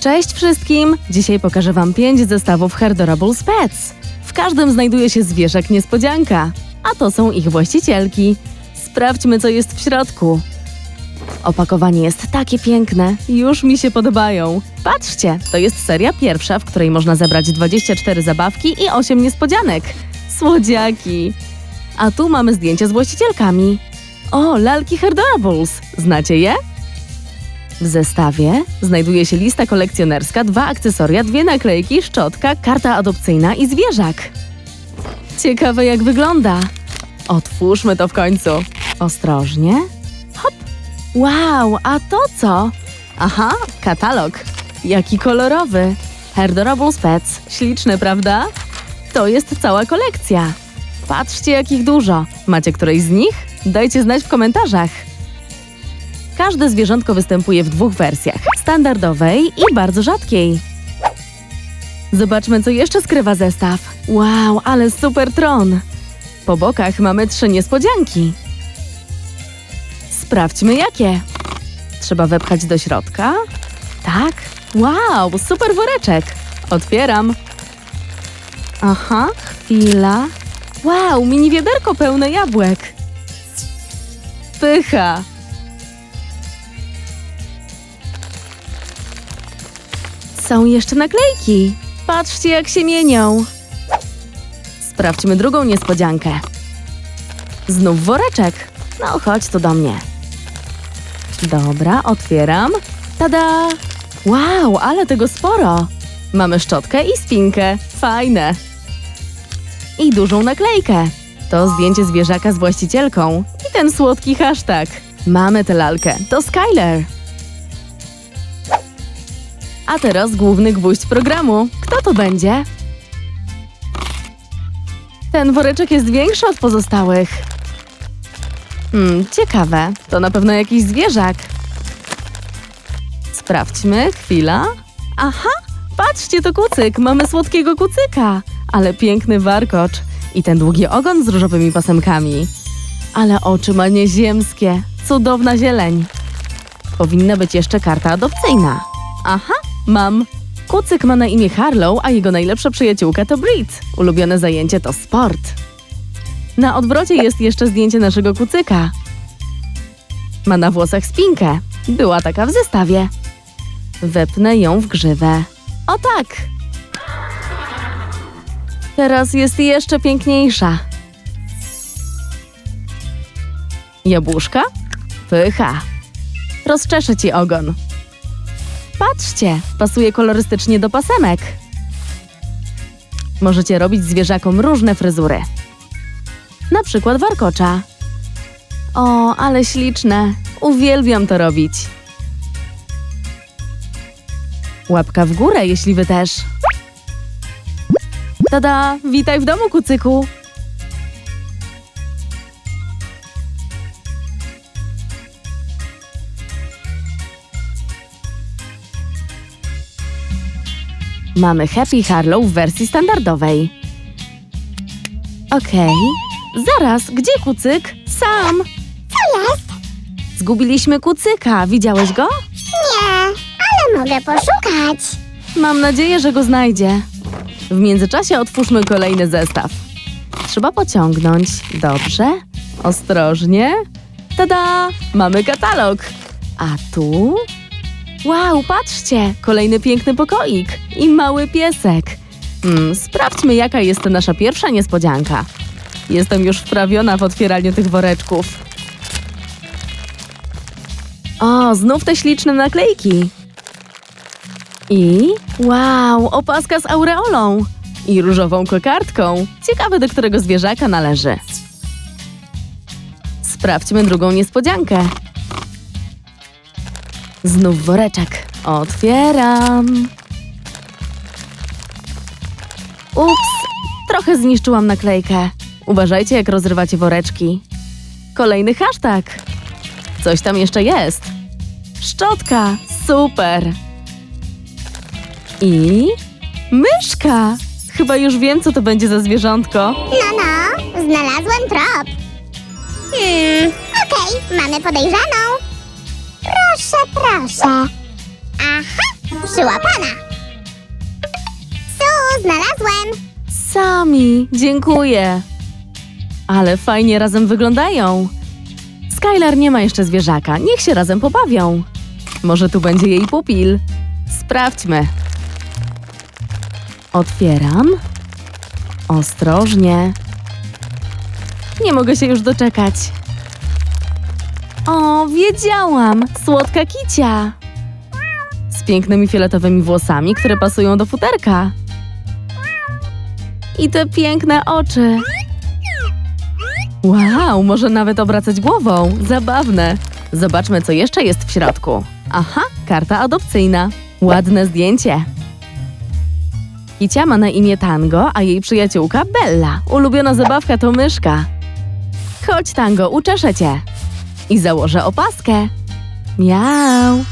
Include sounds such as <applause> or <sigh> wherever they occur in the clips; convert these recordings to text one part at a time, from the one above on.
Cześć wszystkim! Dzisiaj pokażę Wam 5 zestawów Herdorable Pets. W każdym znajduje się zwierzak niespodzianka, a to są ich właścicielki. Sprawdźmy, co jest w środku. Opakowanie jest takie piękne, już mi się podobają. Patrzcie, to jest seria pierwsza, w której można zebrać 24 zabawki i 8 niespodzianek. Słodziaki! A tu mamy zdjęcia z właścicielkami. O, lalki Herdorables! Znacie je? W zestawie znajduje się lista kolekcjonerska, dwa akcesoria, dwie naklejki, szczotka, karta adopcyjna i zwierzak. Ciekawe jak wygląda. Otwórzmy to w końcu. Ostrożnie. Hop. Wow, a to co? Aha, katalog. Jaki kolorowy. Herdorable Pets. Śliczny, prawda? To jest cała kolekcja. Patrzcie, jakich dużo. Macie któreś z nich? Dajcie znać w komentarzach. Każde zwierzątko występuje w dwóch wersjach: standardowej i bardzo rzadkiej. Zobaczmy, co jeszcze skrywa zestaw. Wow, ale super tron! Po bokach mamy trzy niespodzianki. Sprawdźmy jakie. Trzeba wepchać do środka. Tak. Wow, super woreczek. Otwieram. Aha, chwila. Wow, mini wiaderko pełne jabłek. Pycha. Są jeszcze naklejki. Patrzcie, jak się mienią. Sprawdźmy drugą niespodziankę. Znów woreczek. No, chodź tu do mnie. Dobra, otwieram. Tada! Wow, ale tego sporo. Mamy szczotkę i spinkę. Fajne. I dużą naklejkę. To zdjęcie zwierzaka z właścicielką. I ten słodki hashtag. Mamy tę lalkę. To Skyler. A teraz główny gwóźdź programu. Kto to będzie? Ten woreczek jest większy od pozostałych. Hmm, ciekawe. To na pewno jakiś zwierzak. Sprawdźmy, chwila. Aha, patrzcie, to kucyk. Mamy słodkiego kucyka. Ale piękny warkocz. I ten długi ogon z różowymi pasemkami. Ale oczy ma nieziemskie. Cudowna zieleń. Powinna być jeszcze karta adopcyjna. Aha, mam. Kucyk ma na imię Harlow, a jego najlepsza przyjaciółka to Brit. Ulubione zajęcie to sport. Na odwrocie jest jeszcze zdjęcie naszego kucyka. Ma na włosach spinkę. Była taka w zestawie. Wepnę ją w grzywę. O tak! Teraz jest jeszcze piękniejsza. Jabłuszka? Pycha. Rozczeszę ci ogon. Patrzcie, pasuje kolorystycznie do pasemek. Możecie robić zwierzakom różne fryzury. Na przykład warkocza. O, ale śliczne. Uwielbiam to robić. Łapka w górę, jeśli wy też. Tada! Witaj w domu, kucyku! Mamy Happy Harlow w wersji standardowej. Okej. Zaraz, gdzie kucyk? Sam! Co jest? Zgubiliśmy kucyka. Widziałeś go? Nie, ale mogę poszukać. Mam nadzieję, że go znajdzie. W międzyczasie otwórzmy kolejny zestaw. Trzeba pociągnąć. Dobrze. Ostrożnie. Tada! Mamy katalog. A tu? Wow, patrzcie! Kolejny piękny pokoik i mały piesek. Hmm, sprawdźmy, jaka jest nasza pierwsza niespodzianka. Jestem już wprawiona w otwieraniu tych woreczków. O, znów te śliczne naklejki. I wow, opaska z aureolą i różową kokardką. Ciekawe, do którego zwierzaka należy. Sprawdźmy drugą niespodziankę. Znów woreczek. Otwieram. Ups, trochę zniszczyłam naklejkę. Uważajcie, jak rozrywacie woreczki. Kolejny hashtag. Coś tam jeszcze jest. Szczotka. Super. I myszka. Chyba już wiem, co to będzie za zwierzątko. No, no, znalazłem trop. Hmm, okej, mamy podejrzaną. Proszę, proszę. Aha, przyłapana. Su, znalazłem. Sami, dziękuję. Ale fajnie razem wyglądają. Skylar nie ma jeszcze zwierzaka, niech się razem pobawią. Może tu będzie jej pupil. Sprawdźmy. Otwieram. Ostrożnie. Nie mogę się już doczekać. O, wiedziałam! Słodka kicia! Z pięknymi fioletowymi włosami, które pasują do futerka. I te piękne oczy. Wow, może nawet obracać głową. Zabawne. Zobaczmy, co jeszcze jest w środku. Aha, karta adopcyjna. Ładne zdjęcie. Kicia ma na imię Tango, a jej przyjaciółka Bella. Ulubiona zabawka to myszka. Chodź, Tango, uczeszę cię. I założę opaskę. Miau.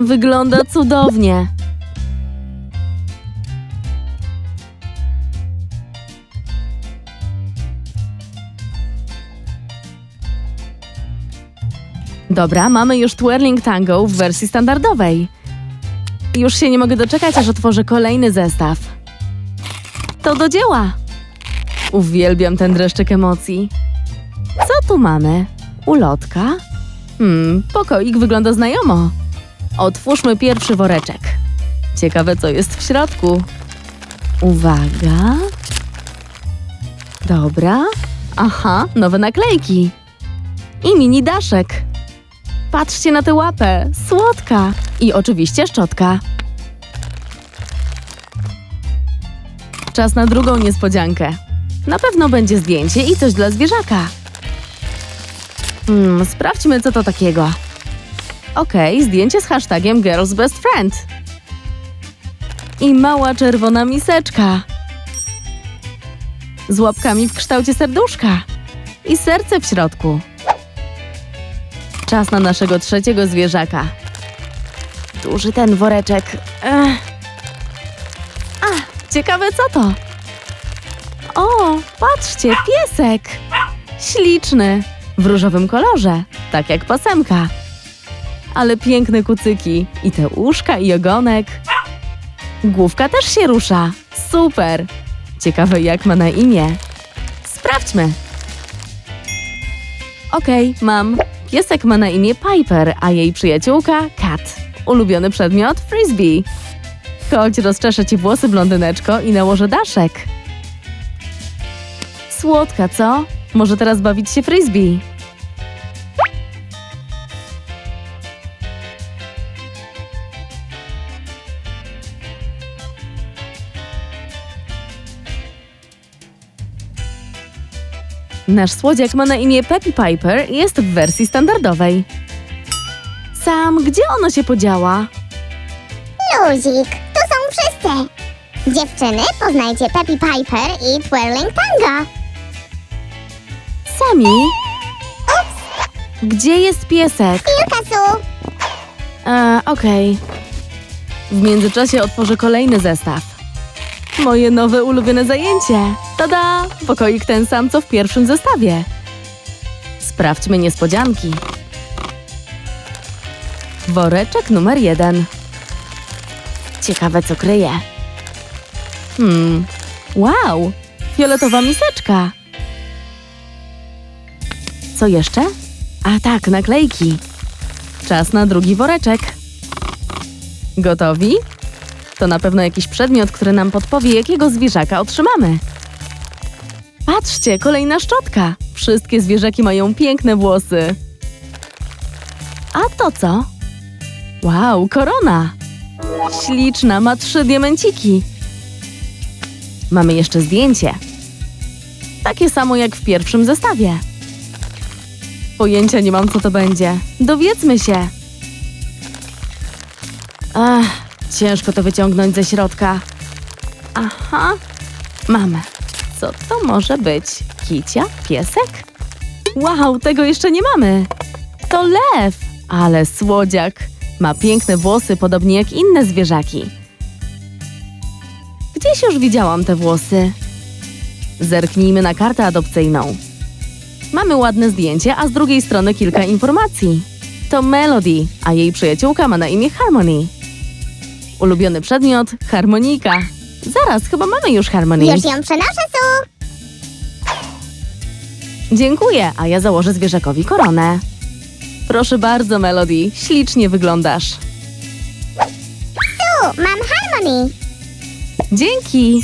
Wygląda cudownie. Dobra, mamy już Twirling Tango w wersji standardowej. Już się nie mogę doczekać, aż otworzę kolejny zestaw. To do dzieła! Uwielbiam ten dreszczyk emocji. Co tu mamy? Ulotka? Hmm, pokoik wygląda znajomo. Otwórzmy pierwszy woreczek. Ciekawe, co jest w środku. Uwaga. Dobra. Aha, nowe naklejki. I mini daszek. Patrzcie na tę łapę, słodka. I oczywiście szczotka. Czas na drugą niespodziankę. Na pewno będzie zdjęcie i coś dla zwierzaka. Hmm, sprawdźmy, co to takiego. Okej, zdjęcie z hashtagiem Girls Best Friend. I mała czerwona miseczka. Z łapkami w kształcie serduszka. I serce w środku. Czas na naszego trzeciego zwierzaka. Duży ten woreczek. Ech. A, ciekawe co to? O, patrzcie, piesek! Śliczny, w różowym kolorze, tak jak pasemka. Ale piękne kucyki i te uszka i ogonek. Główka też się rusza. Super! Ciekawe jak ma na imię. Sprawdźmy. Okej, mam. Piesek ma na imię Piper, a jej przyjaciółka Kat. Ulubiony przedmiot frisbee. Chodź, rozczeszę ci włosy, blondyneczko, i nałożę daszek. Słodka, co? Może teraz bawić się frisbee. Nasz słodziak ma na imię Peppy Piper i jest w wersji standardowej. Sam, gdzie ona się podziała? Luzik, tu są wszyscy. Dziewczyny, poznajcie Peppy Piper i Twirling Sami? Gdzie jest piesek? Kilka su. E, okej. W międzyczasie otworzę kolejny zestaw. Moje nowe ulubione zajęcie. Tada! Pokoik ten sam, co w pierwszym zestawie. Sprawdźmy niespodzianki. Woreczek numer jeden. Ciekawe, co kryje. Hmm. Wow! Fioletowa miseczka. Co jeszcze? A tak, naklejki. Czas na drugi woreczek. Gotowi? To na pewno jakiś przedmiot, który nam podpowie, jakiego zwierzaka otrzymamy. Patrzcie, kolejna szczotka. Wszystkie zwierzaki mają piękne włosy. A to co? Wow, korona. Śliczna, ma trzy diamenciki. Mamy jeszcze zdjęcie. Takie samo jak w pierwszym zestawie. Pojęcia nie mam, co to będzie. Dowiedzmy się. Ach, ciężko to wyciągnąć ze środka. Aha, mamy. Co to może być? Kicia? Piesek? Wow, tego jeszcze nie mamy. To lew, ale słodziak. Ma piękne włosy, podobnie jak inne zwierzaki. Gdzieś już widziałam te włosy. Zerknijmy na kartę adopcyjną. Mamy ładne zdjęcie, a z drugiej strony kilka informacji. To Melody, a jej przyjaciółka ma na imię Harmony. Ulubiony przedmiot harmonika. Zaraz, chyba mamy już harmonię. Już ją przenoszę, Su. Dziękuję, a ja założę zwierzakowi koronę. Proszę bardzo, Melody, ślicznie wyglądasz. Su, mam Harmony. Dzięki!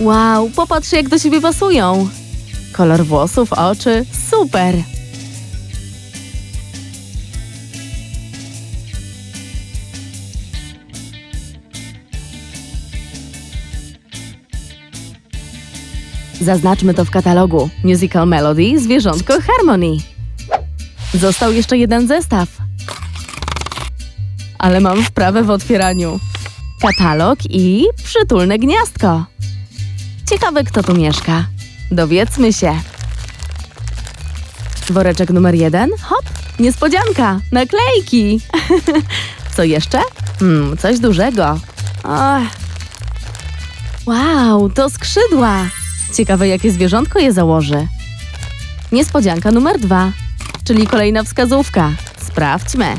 Wow, popatrz jak do siebie pasują. Kolor włosów, oczy, super! Zaznaczmy to w katalogu. Musical Melody, zwierzątko Harmony. Został jeszcze jeden zestaw. Ale mam wprawę w otwieraniu. Katalog i przytulne gniazdko. Ciekawe, kto tu mieszka. Dowiedzmy się. Woreczek numer jeden. Hop, niespodzianka, naklejki. <laughs> Co jeszcze? Hmm, coś dużego. Wow, to skrzydła. Ciekawe, jakie zwierzątko je założy. Niespodzianka numer dwa, czyli kolejna wskazówka. Sprawdźmy.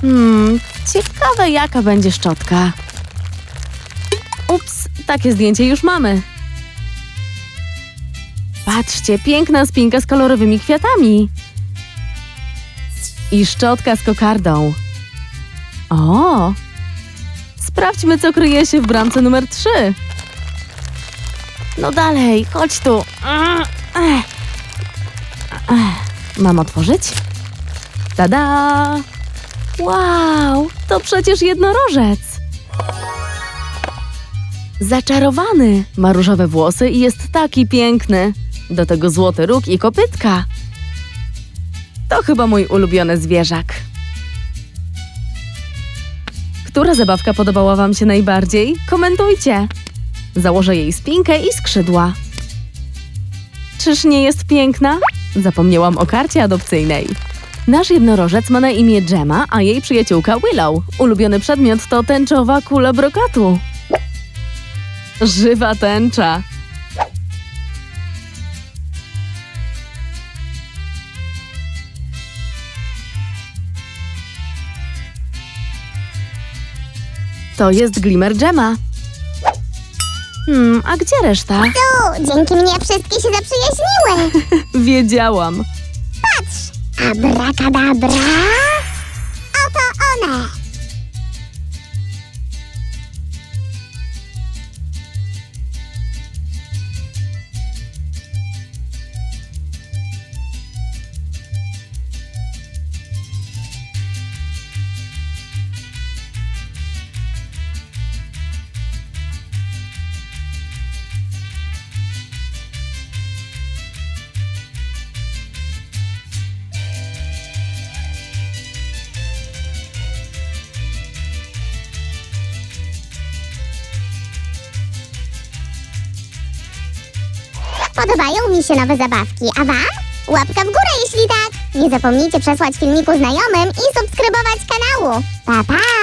Hmm, ciekawe, jaka będzie szczotka. Ups, takie zdjęcie już mamy. Patrzcie, piękna spinka z kolorowymi kwiatami. I szczotka z kokardą. O! Sprawdźmy, co kryje się w bramce numer 3. No dalej, chodź tu. Mam otworzyć? Tada! Wow, to przecież jednorożec. Zaczarowany. Ma różowe włosy i jest taki piękny. Do tego złoty róg i kopytka. To chyba mój ulubiony zwierzak. Która zabawka podobała Wam się najbardziej? Komentujcie. Założę jej spinkę i skrzydła. Czyż nie jest piękna? Zapomniałam o karcie adopcyjnej. Nasz jednorożec ma na imię Gemma, a jej przyjaciółka Willow. Ulubiony przedmiot to tęczowa kula brokatu. Żywa tęcza. To jest Glimmer Gemma. Hmm, a gdzie reszta? Su, dzięki mnie wszystkie się zaprzyjaźniły. <laughs> Wiedziałam. Patrz, abracadabra. Oto one. Podobają mi się nowe zabawki, a wam? Łapka w górę, jeśli tak. Nie zapomnijcie przesłać filmiku znajomym i subskrybować kanału. Pa, pa!